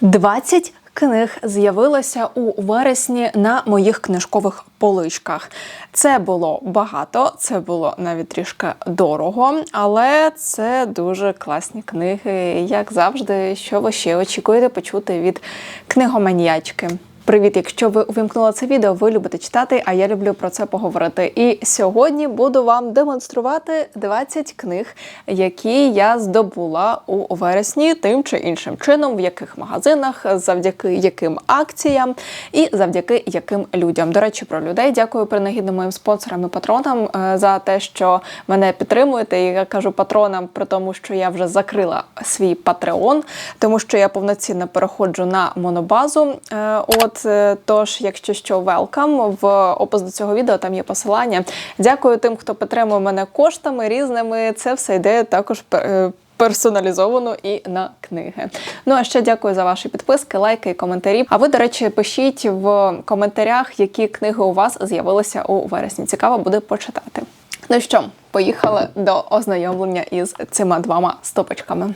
20 книг з'явилося у вересні на моїх книжкових поличках. Це було багато, це було навіть трішки дорого, але це дуже класні книги. Як завжди, що ви ще очікуєте почути від книгоманіячки. Привіт! Якщо ви увімкнули це відео, ви любите читати, а я люблю про це поговорити. І сьогодні буду вам демонструвати 20 книг, які я здобула у вересні тим чи іншим чином, в яких магазинах, завдяки яким акціям і завдяки яким людям. До речі, про людей дякую принагідно моїм спонсорам і патронам е, за те, що мене підтримуєте. І я кажу патронам, при тому, що я вже закрила свій патреон, тому що я повноцінно переходжу на монобазу. Е, От е, тож, якщо що, welcome. в опис до цього відео там є посилання. Дякую тим, хто підтримує мене коштами різними. Це все йде також е, персоналізовано і на книги. Ну а ще дякую за ваші підписки, лайки і коментарі. А ви, до речі, пишіть в коментарях, які книги у вас з'явилися у вересні. Цікаво буде почитати. Ну що, поїхали до ознайомлення із цими двома стопочками.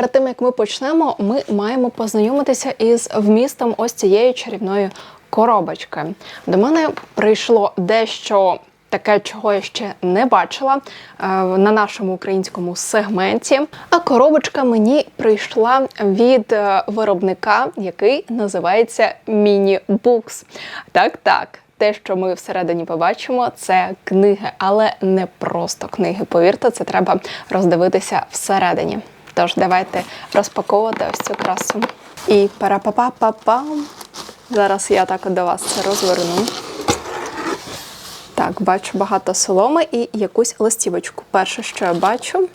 Перед тим як ми почнемо, ми маємо познайомитися із вмістом ось цієї чарівної коробочки. До мене прийшло дещо. Таке, чого я ще не бачила е, на нашому українському сегменті. А коробочка мені прийшла від е, виробника, який називається Міні Books. Так, так. Те, що ми всередині побачимо, це книги, але не просто книги. Повірте, це треба роздивитися всередині. Тож давайте розпаковувати ось цю красу. І пара-па-па-па-пам. Зараз я так до вас це розверну. Так, бачу багато соломи і якусь листівочку. Перше, що я бачу,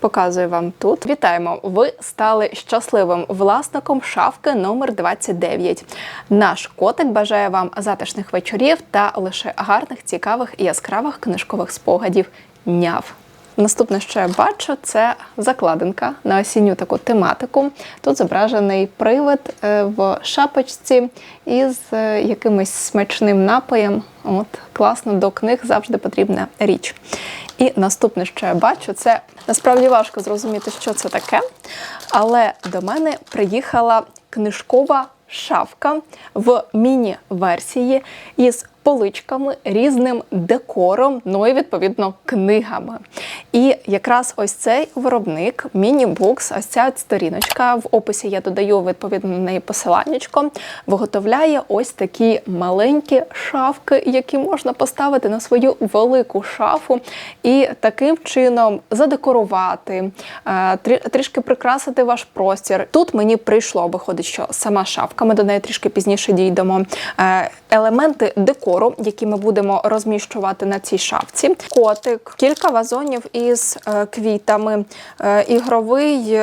показую вам тут. Вітаємо! Ви стали щасливим власником шафки номер 29. Наш котик бажає вам затишних вечорів та лише гарних, цікавих і яскравих книжкових спогадів. Няв. Наступне, що я бачу, це закладинка на осінню таку тематику. Тут зображений привид е, в шапочці із е, якимось смачним напоєм. От класно до книг завжди потрібна річ. І наступне, що я бачу, це насправді важко зрозуміти, що це таке. Але до мене приїхала книжкова шафка в міні-версії із поличками, різним декором, ну і відповідно книгами. І якраз ось цей виробник, міні-букс, ось ця сторіночка. В описі я додаю відповідно на неї посиланнячко, виготовляє ось такі маленькі шафки, які можна поставити на свою велику шафу і таким чином задекорувати, е, трішки прикрасити ваш простір. Тут мені прийшло, виходить, що сама шафка, ми до неї трішки пізніше дійдемо. Е, елементи декору, які ми будемо розміщувати на цій шафці. Котик, кілька вазонів із е, квітами, е, ігровий.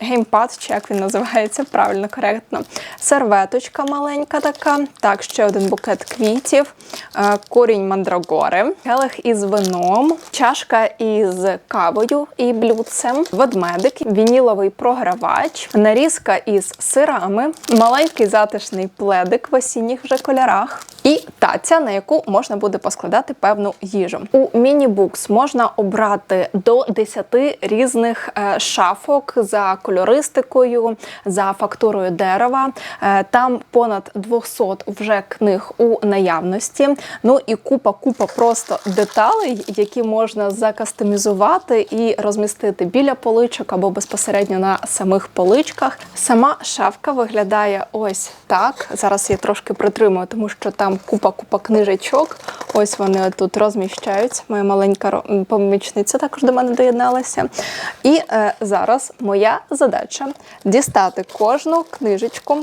Геймпад, чи як він називається, правильно, коректно. Серветочка маленька така. Так, ще один букет квітів, е, корінь мандрагори, келих із вином, чашка із кавою і блюдцем, ведмедик, вініловий програвач, нарізка із сирами, маленький затишний пледик в осінніх вже кольорах. І таця, на яку можна буде поскладати певну їжу. У міні-букс можна обрати до 10 різних е, шафок за кольористикою, за фактурою дерева. Е, там понад 200 вже книг у наявності. Ну і купа-купа просто деталей, які можна закастомізувати і розмістити біля поличок або безпосередньо на самих поличках. Сама шафка виглядає ось так. Зараз я трошки притримую, тому що там купа-купа книжечок. Ось вони тут розміщаються. Моя маленька помічниця також до мене доєдналася. І е, зараз моя задача дістати кожну книжечку.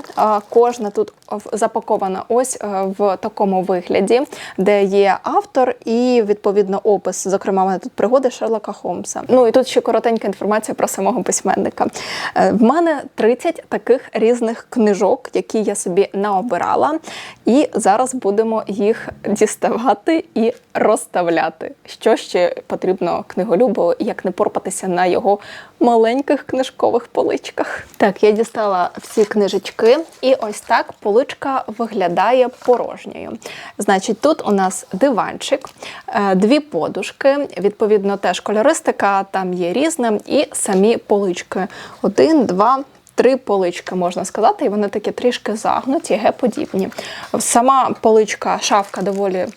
Кожна тут запакована ось е, в такому вигляді, де є автор і відповідно опис. Зокрема, в мене тут пригоди Шерлока Холмса. Ну і тут ще коротенька інформація про самого письменника. Е, в мене 30 таких різних книжок, які я собі наобирала. І зараз будемо їх діставати і розставляти. Що ще потрібно книголюбу, як не порпатися на його маленьких книжкових ластівкових поличках. Так, я дістала всі книжечки, і ось так поличка виглядає порожньою. Значить, тут у нас диванчик, е, дві подушки, відповідно, теж кольористика, там є різне, і самі полички. Один, два. Три полички можна сказати, і вони такі трішки загнуті, ге-подібні. Сама поличка, шафка доволі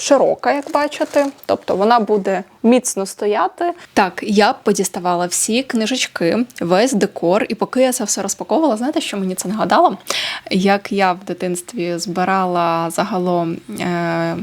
широка, як бачите, тобто вона буде міцно стояти. Так, я подіставала всі книжечки, весь декор, і поки я це все розпаковувала, знаєте, що мені це нагадало? Як я в дитинстві збирала загалом. Е-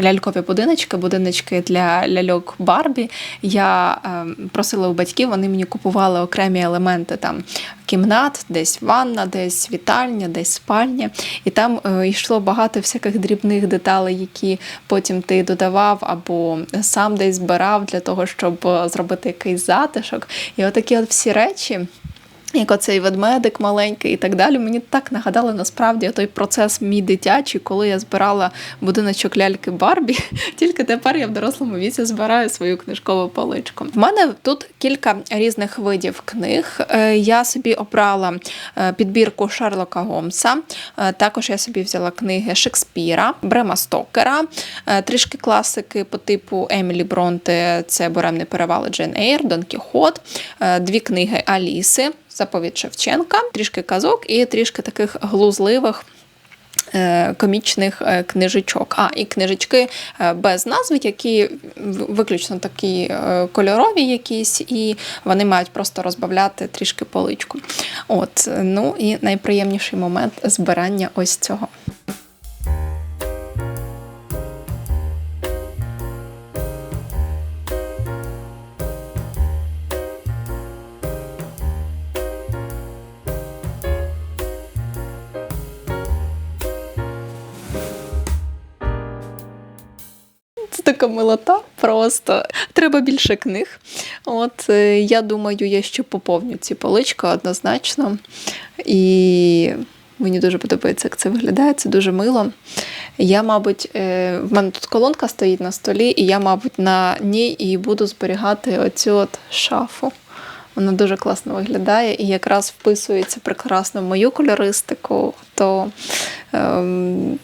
Лялькові будиночки, будиночки для ляльок Барбі. Я е, просила у батьків, вони мені купували окремі елементи там кімнат, десь ванна, десь вітальня, десь спальня. І там е, йшло багато всяких дрібних деталей, які потім ти додавав або сам десь збирав для того, щоб е, зробити якийсь затишок. І отакі от всі речі. Як оцей ведмедик маленький і так далі. Мені так нагадали насправді той процес мій дитячий, коли я збирала будиночок ляльки Барбі. Тільки тепер я в дорослому віці збираю свою книжкову поличку. В мене тут кілька різних видів книг. Е, Я собі обрала е, підбірку Шерлока Гомса. Е, Також я собі взяла книги Шекспіра, Брема Стокера, трішки класики по типу Емілі Бронте, це Буремний перевал і Джейн Ейр, Дон Кіхот, дві книги Аліси. Заповідь Шевченка, трішки казок і трішки таких глузливих. е, Комічних е, книжечок, а і книжечки е, без назв, які виключно такі кольорові якісь, і вони мають просто розбавляти трішки поличку. От, ну і найприємніший момент збирання ось цього. Така милота просто. Треба більше книг. От е, я думаю, я ще поповню ці полички однозначно. І мені дуже подобається, як це виглядає. Це дуже мило. Я, мабуть, е, в мене тут колонка стоїть на столі, і я, мабуть, на ній і буду зберігати оцю от шафу. Вона дуже класно виглядає і якраз вписується прекрасно в мою кольористику. То ем,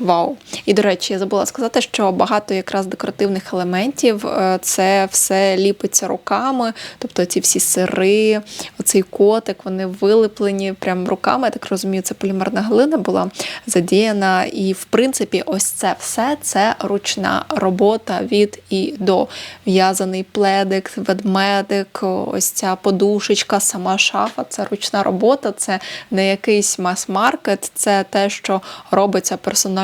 Вау. І до речі, я забула сказати, що багато якраз декоративних елементів е, це все ліпиться руками, тобто ці всі сири, оцей котик, вони вилеплені прям руками. Я так розумію, це полімерна глина була задіяна. І в принципі, ось це все це ручна робота від і до. В'язаний пледик, ведмедик, ось ця подушечка, сама шафа це ручна робота, це не якийсь мас-маркет, це те, що робиться персонально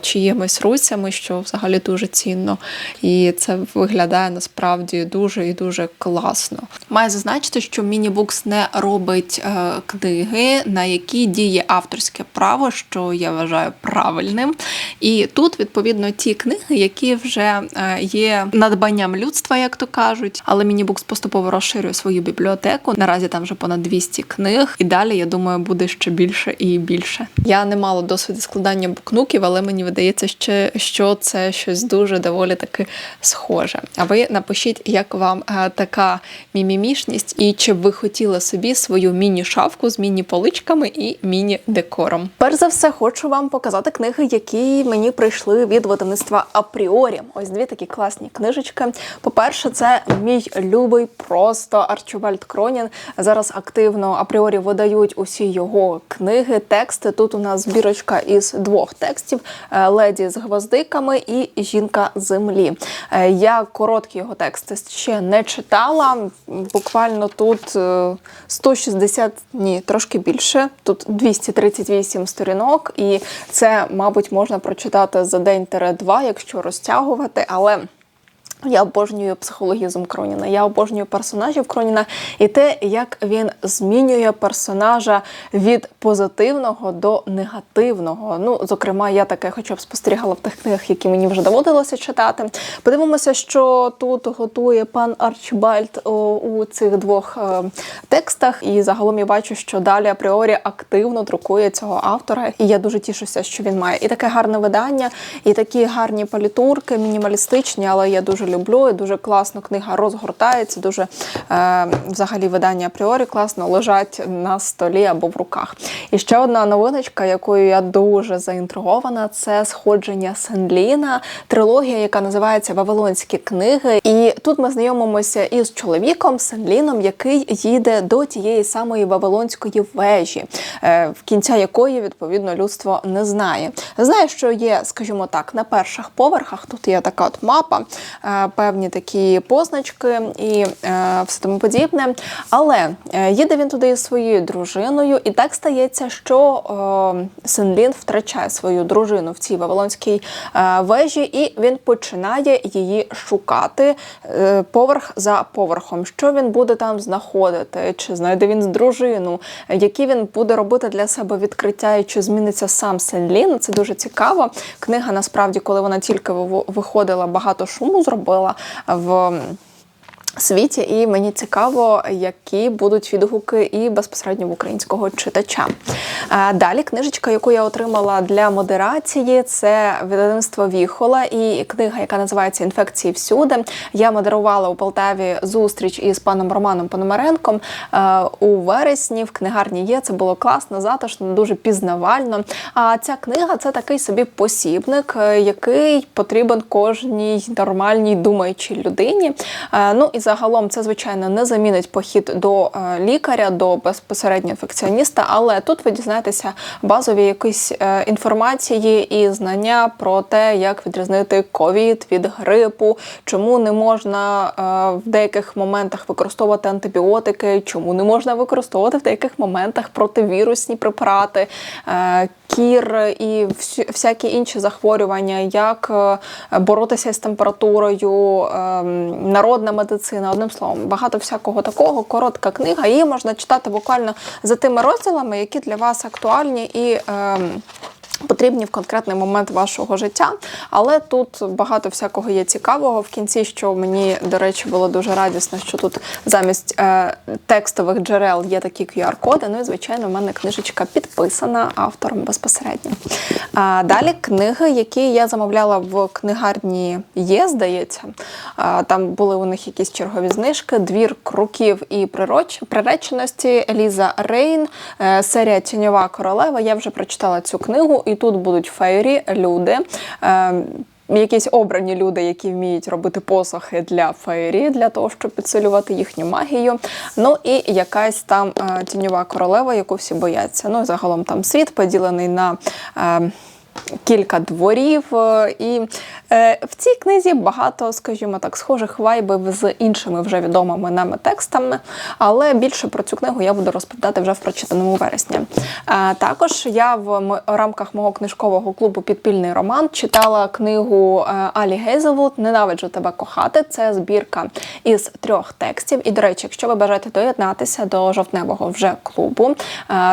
чиїмись руцями, що взагалі дуже цінно. І це виглядає насправді дуже і дуже класно. Маю зазначити, що Мінібукс не робить е, книги, на які діє авторське право, що я вважаю правильним. І тут, відповідно, ті книги, які вже е, є надбанням людства, як то кажуть. Але Мінібукс поступово розширює свою бібліотеку. Наразі там вже понад 200 книг, і далі, я думаю, буде ще більше і більше. Я не мала досвіду складання букнуків, але мені видається, ще, що це щось дуже доволі таки схоже. А ви напишіть, як вам е, така мімімішність, і чи б ви хотіли собі свою міні-шафку з міні-поличками і міні-декором. Перш за все, хочу вам показати книги, які мені прийшли від видавництва Апріорі. Ось дві такі класні книжечки. По-перше, це мій любий просто Арчибальд Кронін. Зараз активно апріорі видають усі його книги, тексти. Тут у нас збірочка із двох текстів: е, леді з гвоздиками і жінка землі. Е, Я короткі його тексти ще не читала. Буквально тут е, 160, ні, трошки більше. Тут 238 сторінок, і це, мабуть, можна прочитати за день-два, якщо розтягувати, але. Я обожнюю психологізм Кроніна, я обожнюю персонажів Кроніна і те, як він змінює персонажа від позитивного до негативного. Ну, зокрема, я таке хоча б спостерігала в тих книгах, які мені вже доводилося читати. Подивимося, що тут готує пан Арчибальд о, у цих двох е, текстах. І загалом я бачу, що далі апріорі активно друкує цього автора. І я дуже тішуся, що він має і таке гарне видання, і такі гарні палітурки, мінімалістичні, але я дуже люблю. І дуже класно книга розгортається. Дуже е, взагалі видання апріорі класно лежать на столі або в руках. І ще одна новиночка, якою я дуже заінтригована, це сходження Сенліна, трилогія, яка називається Вавилонські книги. І тут ми знайомимося із чоловіком Сенліном, який їде до тієї самої Вавилонської вежі, е, в кінця якої відповідно людство не знає. Знає, що є, скажімо так, на перших поверхах. Тут є така от мапа, е, певні такі позначки і е, все тому подібне. Але е, їде він туди із своєю дружиною, і так стається, що е, Сенлін втрачає свою дружину в цій Вавилонській вежі, і він починає її шукати поверх за поверхом. Що він буде там знаходити? Чи знайде він дружину? Які він буде робити для себе відкриття, і чи зміниться сам Сенлін? Це дуже цікаво. Книга насправді, коли вона тільки виходила, багато шуму зробила в світі, і мені цікаво, які будуть відгуки і безпосередньо в українського читача. Е, Далі книжечка, яку я отримала для модерації, це видавництво Віхола і книга, яка називається Інфекції всюди. Я модерувала у Полтаві зустріч із паном Романом Пономаренком е, у вересні. В книгарні є. Це було класно, затишно, дуже пізнавально. А ця книга це такий собі посібник, е, який потрібен кожній нормальній думаючій людині. Ну і загалом це, звичайно, не замінить похід до е, лікаря, до безпосередньо інфекціоніста, але тут ви дізнаєтеся базові якісь е, інформації і знання про те, як відрізнити ковід від грипу, чому не можна е, в деяких моментах використовувати антибіотики, чому не можна використовувати в деяких моментах противірусні препарати. Кір і всякі інші захворювання, як боротися з температурою, ем, народна медицина, одним словом, багато всякого такого. Коротка книга. Її можна читати буквально за тими розділами, які для вас актуальні і. ем, Потрібні в конкретний момент вашого життя, але тут багато всякого є цікавого в кінці, що мені, до речі, було дуже радісно, що тут замість е, текстових джерел є такі QR-коди. Ну і звичайно, в мене книжечка підписана автором безпосередньо. А, далі книги, які я замовляла в книгарні є, здається. А, там були у них якісь чергові знижки, двір круків і прироч... приреченості Еліза Рейн, е, серія Тіньова королева. Я вже прочитала цю книгу, і тут будуть фейрі, люди. е, Якісь обрані люди, які вміють робити посохи для феєрі, для того, щоб підсилювати їхню магію. Ну і якась там е, тіньова королева, яку всі бояться. Ну загалом там світ поділений на. Е, Кілька дворів, е, і е, в цій книзі багато, скажімо так, схожих вайбів з іншими вже відомими нами текстами, але більше про цю книгу я буду розповідати вже в прочитаному вересні. Е, також я в рамках мого книжкового клубу Підпільний роман читала книгу Алі Гейзелвуд Ненавиджу тебе кохати. Це збірка із трьох текстів. І, до речі, якщо ви бажаєте доєднатися до жовтневого вже клубу,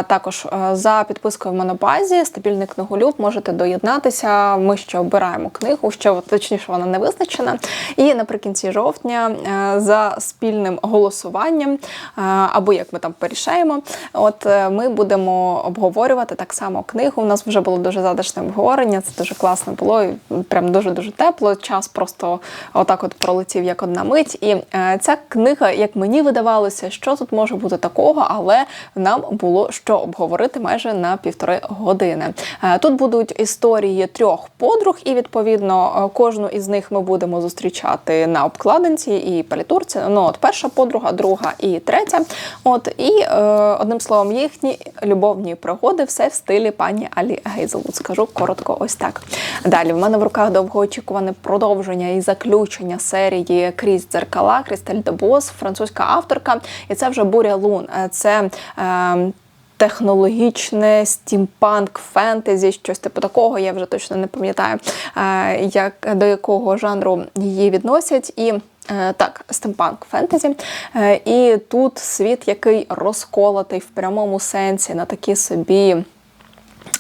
також за підпискою в монобазі стабільний книголюб можете доєднатися. Ми ще обираємо книгу, ще точніше вона не визначена. І наприкінці жовтня е, за спільним голосуванням, е, або як ми там порішаємо, от е, ми будемо обговорювати так само книгу. У нас вже було дуже затишне обговорення, це дуже класно було, і прям дуже дуже тепло. Час просто отак от пролетів як одна мить. І ця книга, як мені видавалося, що тут може бути такого, але нам було що обговорити майже на півтори години. Тут будуть історії трьох подруг, і відповідно е, кожну із них ми будемо зустрічати на обкладинці і палітурці. Ну от перша подруга, друга і третя. От і е, одним словом, їхні любовні пригоди все в стилі пані Алі Гейзелвуд. Скажу коротко, ось так. Далі в мене в руках довгоочікуване продовження і заключення серії Крізь дзеркала Крістель Дебос, французька авторка, і це вже буря лун. Е, Це е, технологічне стімпанк, фентезі, щось типу такого. Я вже точно не пам'ятаю, е, як до якого жанру її відносять. І е, так, стимпанк фентезі. Е, І тут світ, який розколотий в прямому сенсі на такі собі.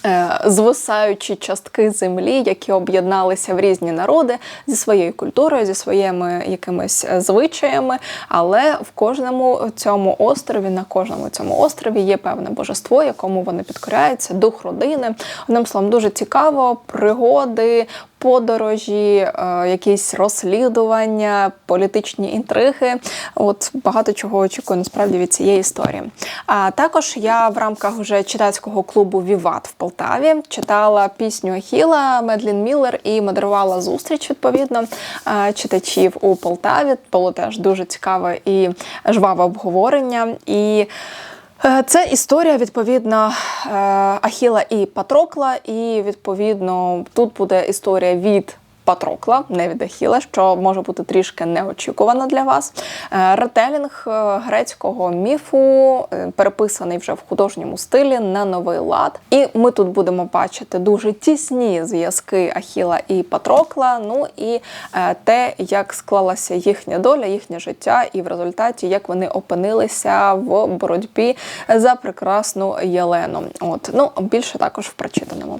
Е, Звисаючі частки землі, які об'єдналися в різні народи зі своєю культурою, зі своїми якимись е, звичаями, але в кожному цьому острові, на кожному цьому острові є певне божество, якому вони підкоряються, дух родини. Одним словом, дуже цікаво, пригоди, подорожі, е, якісь розслідування, політичні інтриги. От багато чого очікую насправді від цієї історії. А також я в рамках вже читацького клубу Віват в Полтаві читала пісню Ахіла Медлін Міллер і модерувала зустріч відповідно е, читачів у Полтаві. Було теж дуже цікаве і жваве обговорення. І Це історія відповідно е, Ахіла і Патрокла, і відповідно тут буде історія від. Патрокла, не від Ахіла, що може бути трішки неочікувано для вас. Е, Ретелінг е, грецького міфу е, переписаний вже в художньому стилі на новий лад. І ми тут будемо бачити дуже тісні зв'язки Ахіла і Патрокла. Ну і те, як склалася їхня доля, їхнє життя, і в результаті як вони опинилися в боротьбі за прекрасну Єлену. От ну більше також в прочитаному.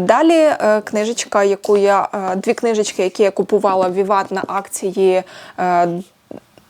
Далі книжечка, яку я дві книжечки, які я купувала в Віват на акції. е,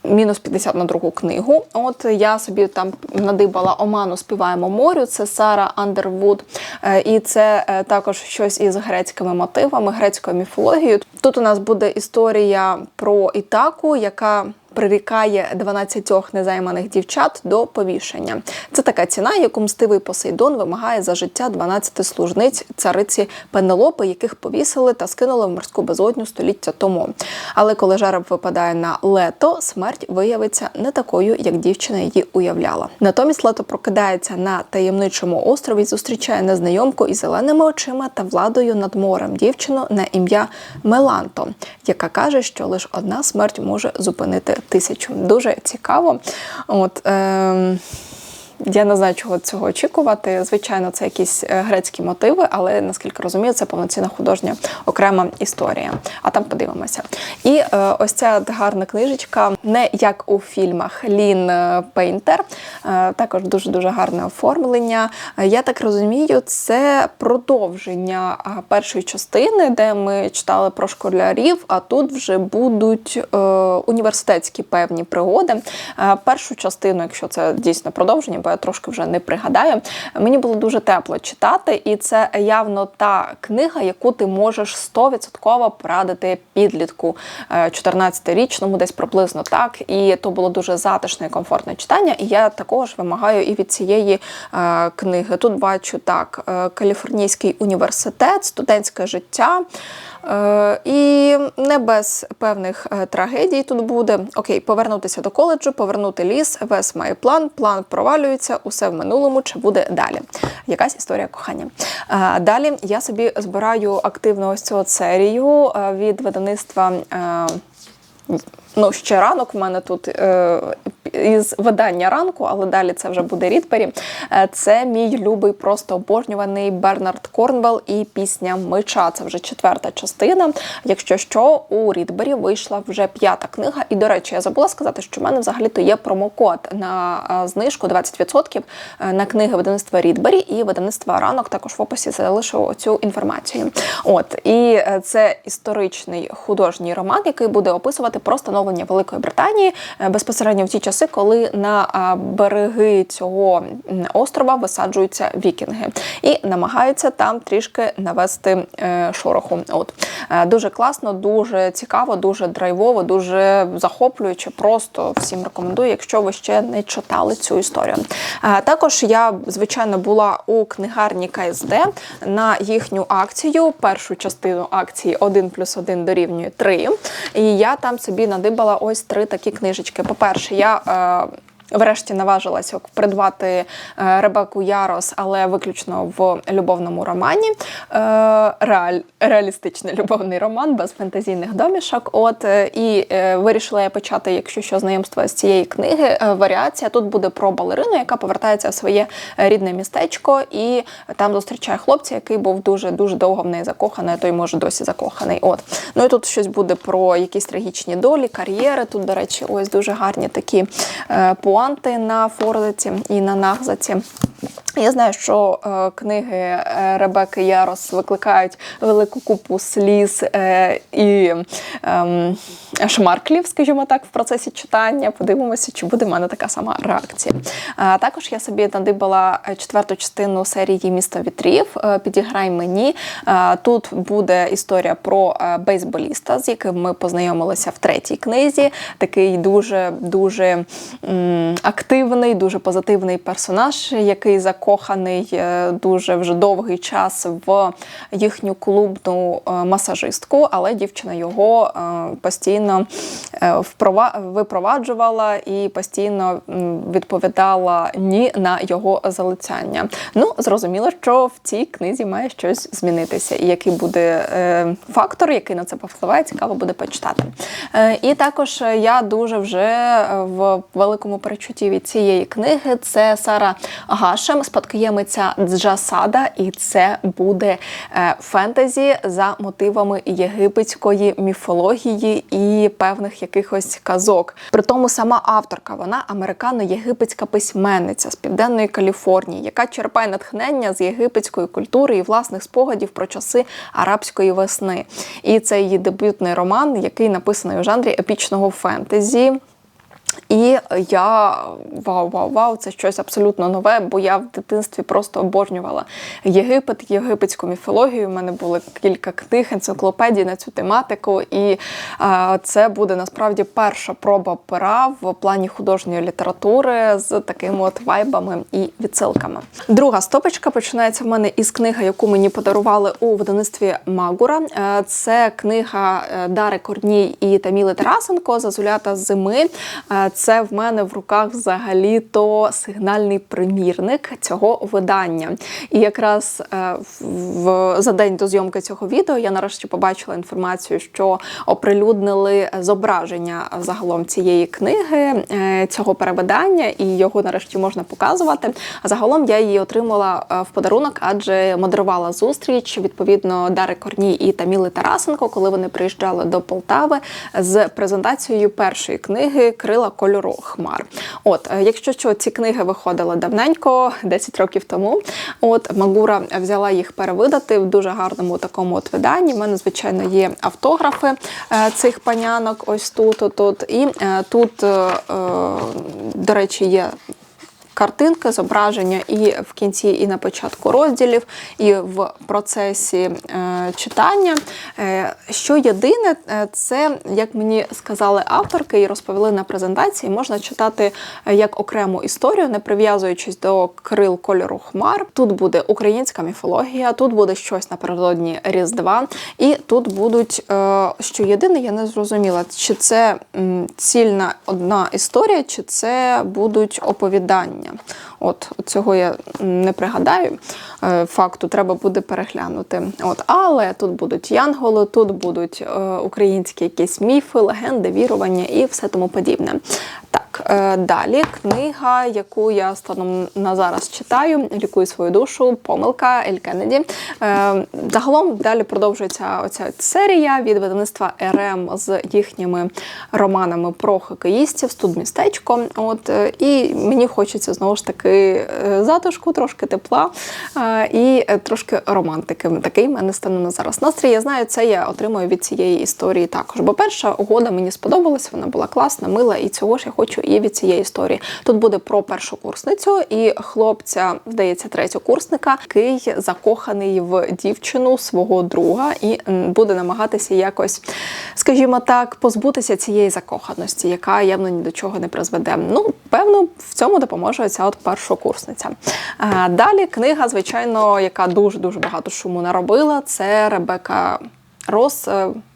Мінус 50 на другу книгу. От я собі там надибала Оману співаємо морю. Це Сара Андервуд. Е, І це е, також щось із грецькими мотивами, грецькою міфологією. Тут у нас буде історія про Ітаку, яка прирікає 12 незайманих дівчат до повішення. Це така ціна, яку мстивий Посейдон вимагає за життя 12 служниць цариці Пенелопи, яких повісили та скинули в морську безодню століття тому. Але коли жереб випадає на лето, смерть виявиться не такою, як дівчина її уявляла. Натомість лето прокидається на таємничому острові, зустрічає незнайомку із зеленими очима та владою над морем дівчину на ім'я Меланто, яка каже, що лише одна смерть може зупинити тисячу. Дуже цікаво. От, ем, я не знаю, чого цього очікувати. Звичайно, це якісь е, грецькі мотиви, але наскільки розумію, це повноцінна художня окрема історія. А там подивимося. І е, ось ця гарна книжечка, не як у фільмах Лін е, Пейнтер, е, також дуже дуже гарне оформлення. Е, Я так розумію, це продовження першої частини, де ми читали про школярів, а тут вже будуть е, університетські певні пригоди. Е, першу частину, якщо це дійсно продовження, бо я трошки вже не пригадаю, мені було дуже тепло читати, і це явно та книга, яку ти можеш 100% порадити підлітку е, 14-річному, десь приблизно так. І то було дуже затишне і комфортне читання. І я також вимагаю і від цієї е, книги. Тут бачу так: е, Каліфорнійський університет, студентське життя. Е, І не без певних е, трагедій тут буде окей, повернутися до коледжу, повернути ліс, весь має план, план провалюється, усе в минулому чи буде далі. Якась історія кохання. Е, Далі я собі збираю активно ось цю серію від видавництва. Ну, ще ранок в мене тут е, із видання ранку, але далі це вже буде Рідбері. Е, це мій любий, просто обожнюваний Бернард Корнвелл і пісня Меча. Це вже четверта частина. Якщо що, у Рідбері вийшла вже п'ята книга. І, до речі, я забула сказати, що в мене взагалі-то є промокод на е, знижку 20% на книги видавництва Рідбері і видавництва ранок. Також в описі залишу цю інформацію. От і це історичний художній роман, який буде описувати про становлення Великої Британії е, безпосередньо в ті часи, коли на береги цього острова висаджуються вікінги і намагаються там трішки навести е, шороху. От Е, дуже класно, дуже цікаво, дуже драйвово, дуже захоплююче. Просто всім рекомендую, якщо ви ще не читали цю історію. Також я звичайно була у книгарні КСД на їхню акцію. Першу частину акції 1 плюс 1 дорівнює 3. І я там собі надибала ось три такі книжечки. По-перше, я. Врешті наважилася придбати е, Ребеку Ярос, але виключно в любовному романі. Е, реаль, реалістичний любовний роман без фантазійних домішок. От е, і вирішила я почати, якщо що, знайомство з цієї книги. Варіація тут буде про балерину, яка повертається в своє рідне містечко, і там зустрічає хлопця, який був дуже дуже довго в неї закоханий, той може досі закоханий. От ну і тут щось буде про якісь трагічні долі, кар'єри. Тут, до речі, ось дуже гарні такі е, пуанти на форлиці і на нагзаці. Я знаю, що е, книги е, Ребекки Ярос викликають велику купу сліз е, і ем, шмарклів, скажімо так, в процесі читання. Подивимося, чи буде в мене така сама реакція. Також я собі надибала четверту частину серії Місто вітрів. Підіграй мені. Тут буде історія про бейсболіста, з яким ми познайомилися в третій книзі. Такий дуже дуже активний, дуже позитивний персонаж, який закоханий е, дуже вже довгий час в їхню клубну е, масажистку, але дівчина його е, постійно випроваджувала і постійно відповідала ні на його залицяння. Ну, зрозуміло, що в цій книзі має щось змінитися, і який буде фактор, який на це повпливає, цікаво буде почитати. І також я дуже вже в великому перечутті від цієї книги. Це Сара Гашем, спадкоємиця Джасада, і це буде е, фентезі за мотивами єгипетської міфології і певних якихось казок. При тому сама авторка, вона американо-єгипетська письменниця з південної Каліфорнії, яка черпає натхнення з єгипетської культури і власних спогадів про часи арабської весни. І це її дебютний роман, який написаний у жанрі епічного фентезі. І я вау, вау, вау, це щось абсолютно нове, бо я в дитинстві просто обожнювала Єгипет, єгипетську міфологію. У мене були кілька книг, енциклопедій на цю тематику, і е, це буде насправді перша проба пера в плані художньої літератури з такими от вайбами і відсилками. Друга стопочка починається в мене із книги, яку мені подарували у видавництві Магура. Е, Це книга е, Дари Корній і Таміли Тарасенко Зазулята зими. Це в мене в руках взагалі то сигнальний примірник цього видання. І якраз е, в, за день до зйомки цього відео я нарешті побачила інформацію, що оприлюднили зображення загалом цієї книги, е, цього перевидання, і його нарешті можна показувати. А загалом я її отримала е, в подарунок, адже модерувала зустріч відповідно Дари Корній і Таміли Тарасенко, коли вони приїжджали до Полтави з презентацією першої книги Крила кольору хмар. От, е, якщо що, ці книги виходили давненько, 10 років тому. От Магура взяла їх перевидати в дуже гарному такому от виданні. У мене, звичайно, є автографи е, цих панянок. Ось тут, от, тут. І е, тут, е, е, до речі, є картинки, зображення і в кінці, і на початку розділів, і в процесі е, читання. Е, що єдине, е, це, як мені сказали авторки і розповіли на презентації, можна читати як окрему історію, не прив'язуючись до крил кольору хмар. Тут буде українська міфологія, тут буде щось напередодні Різдва, і тут будуть, що єдине, я не зрозуміла, чи це цільна одна історія, чи це будуть оповідання. От цього я не пригадаю. Е, Факту треба буде переглянути. От, але тут будуть янголи, тут будуть е, українські якісь міфи, легенди, вірування і все тому подібне. Так, е, далі книга, яку я станом на зараз читаю, лікую свою душу, помилка Ель Кеннеді. Загалом далі продовжується оця серія від видавництва РМ з їхніми романами про хокеїстів, студмістечко. От і мені хочеться знову ж таки е, затишку, трошки тепла е, і е, трошки романтики. Такий в мене станом на зараз настрій. Я знаю, це я отримую від цієї історії також. Бо перша угода мені сподобалась, вона була класна, мила, і цього ж я хочу і від цієї історії. Тут буде про першу курсницю і хлопця, здається, третьокурсника, який закоханий в дівчину свого друга і буде намагатися якось, скажімо так, позбутися цієї закоханості, яка явно ні до чого не призведе. Ну, певно, в цьому допоможе ця от першокурсниця. Далі книга, звичайно, яка дуже дуже багато шуму наробила. Це Ребека Рос.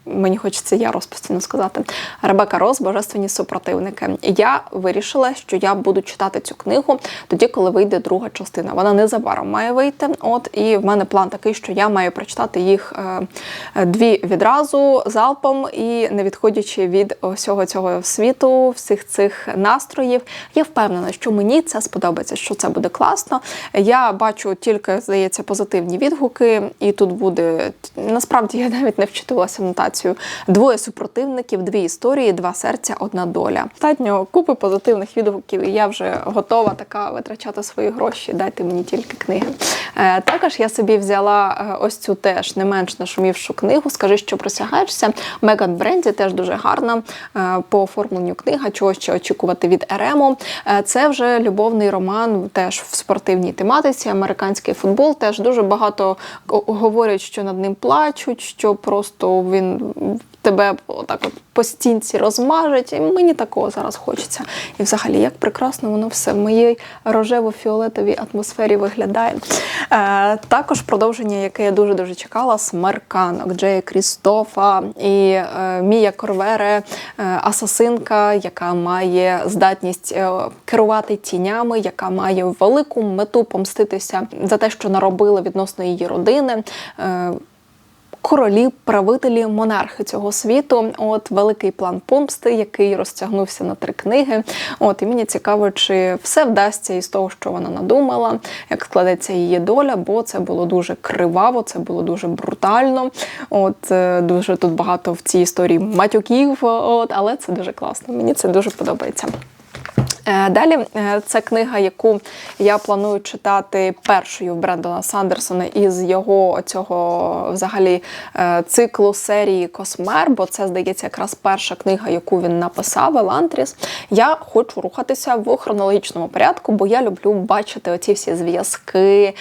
Мені хочеться я Рос постійно сказати. Ребека Рос, Божественні супротивники. Я вирішила, що я буду читати цю книгу тоді, коли вийде друга частина. Вона незабаром має вийти. От і в мене план такий, що я маю прочитати їх е, е, дві відразу залпом і не відходячи від усього цього світу, всіх цих настроїв. Я впевнена, що мені це сподобається, що це буде класно. Я бачу тільки, здається, позитивні відгуки, і тут буде насправді я навіть не вчитувалася в інформацію. Двоє супротивників, дві історії, два серця, одна доля. Достатньо купи позитивних відгуків, і я вже готова така витрачати свої гроші. Дайте мені тільки книги. Е, також я собі взяла е, ось цю теж не менш нашумівшу книгу. Скажи, що присягаєшся. Меган Бренді теж дуже гарна е, по оформленню книга. Чого ще очікувати від Ерему. Це вже любовний роман, теж в спортивній тематиці. Американський футбол. Теж дуже багато говорять, що над ним плачуть, що просто він тебе отак от по стінці розмажуть. І мені такого зараз хочеться. І взагалі, як прекрасно воно все в моїй рожево-фіолетовій атмосфері виглядає. Е, також продовження, яке я дуже дуже чекала, смерканок Джея Крістофа і е, Мія Корвере, е, асасинка, яка має здатність е, керувати тінями, яка має велику мету помститися за те, що наробили відносно її родини. Е, королі, правителі, монархи цього світу. От великий план помсти, який розтягнувся на три книги. От і мені цікаво, чи все вдасться із того, що вона надумала, як складеться її доля, бо це було дуже криваво, це було дуже брутально. От е, дуже тут багато в цій історії матюків. От, але це дуже класно. Мені це дуже подобається. Е, Далі е, це книга, яку я планую читати першою Брендона Сандерсона із його цього взагалі е, циклу серії Космер, бо це здається якраз перша книга, яку він написав Елантріс. Я хочу рухатися в хронологічному порядку, бо я люблю бачити оці всі зв'язки,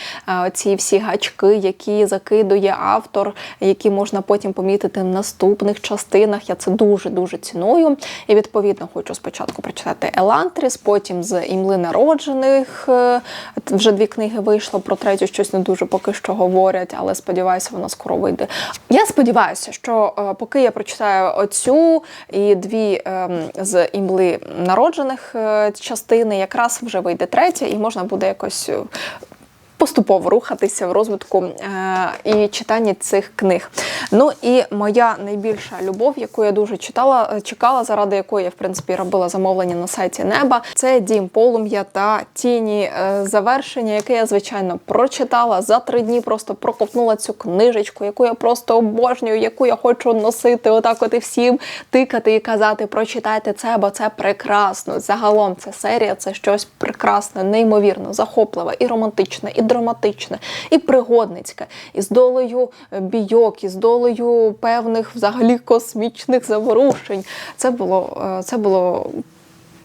оці всі гачки, які закидує автор, які можна потім помітити в наступних частинах. Я це дуже дуже ціную. І відповідно хочу спочатку прочитати Елантріс, потім з імли народжених. е, Вже дві книги вийшло. Про третю щось не дуже поки що говорять, але сподіваюся, вона скоро вийде. Я сподіваюся, що е, поки я прочитаю оцю і дві ем, з імли народжених е, частини, якраз вже вийде третя, і можна буде якось. Поступово рухатися в розвитку е, і читанні цих книг. Ну і моя найбільша любов, яку я дуже читала, е, чекала, заради якої я в принципі робила замовлення на сайті неба. Це дім полум'я та тіні е, завершення, яке я звичайно прочитала за три дні. Просто проковтнула цю книжечку, яку я просто обожнюю, яку я хочу носити, отак от і всім тикати і казати, прочитайте це, бо це прекрасно. Загалом ця серія це щось прекрасне, неймовірно, захопливе і романтичне, і драматичне, і пригодницьке, і з долею е, бійок, і з долею певних взагалі космічних заворушень. Це було, е, це було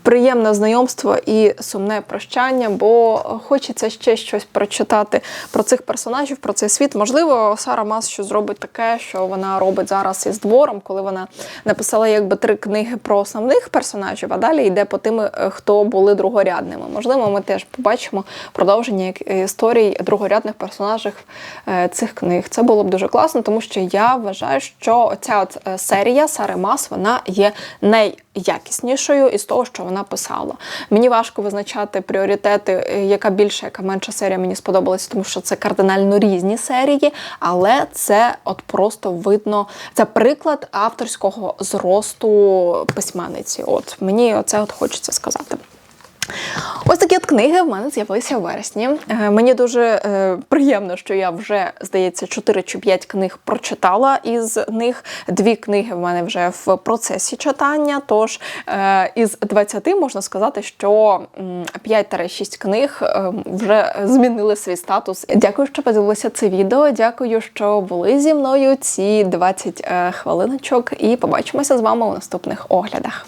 приємне знайомство і сумне прощання, бо хочеться ще щось прочитати про цих персонажів, про цей світ. Можливо, Сара Мас що зробить таке, що вона робить зараз із двором, коли вона написала якби три книги про основних персонажів, а далі йде по тим, е, хто були другорядними. Можливо, ми теж побачимо продовження е, історій другорядних персонажів е, цих книг. Це було б дуже класно, тому що я вважаю, що ця серія Сари Мас вона є найякіснішою із того, що вона писала. Мені важко визначати пріоритети, е, яка більша, яка менша серія мені сподобалася, тому що це кардинально різні серії, але це от просто видно, це приклад авторського зросту письменниці. От мені оце от хочеться сказати. Ось такі от книги в мене з'явилися в вересні. Е, Мені дуже е, приємно, що я вже, здається, 4 чи 5 книг прочитала. Із них дві книги в мене вже в процесі читання. Тож е, із 20 можна сказати, що м, 5-6 книг е, вже змінили свій статус. Дякую, що подивилися це відео. Дякую, що були зі мною ці 20 е, хвилиночок. І побачимося з вами у наступних оглядах.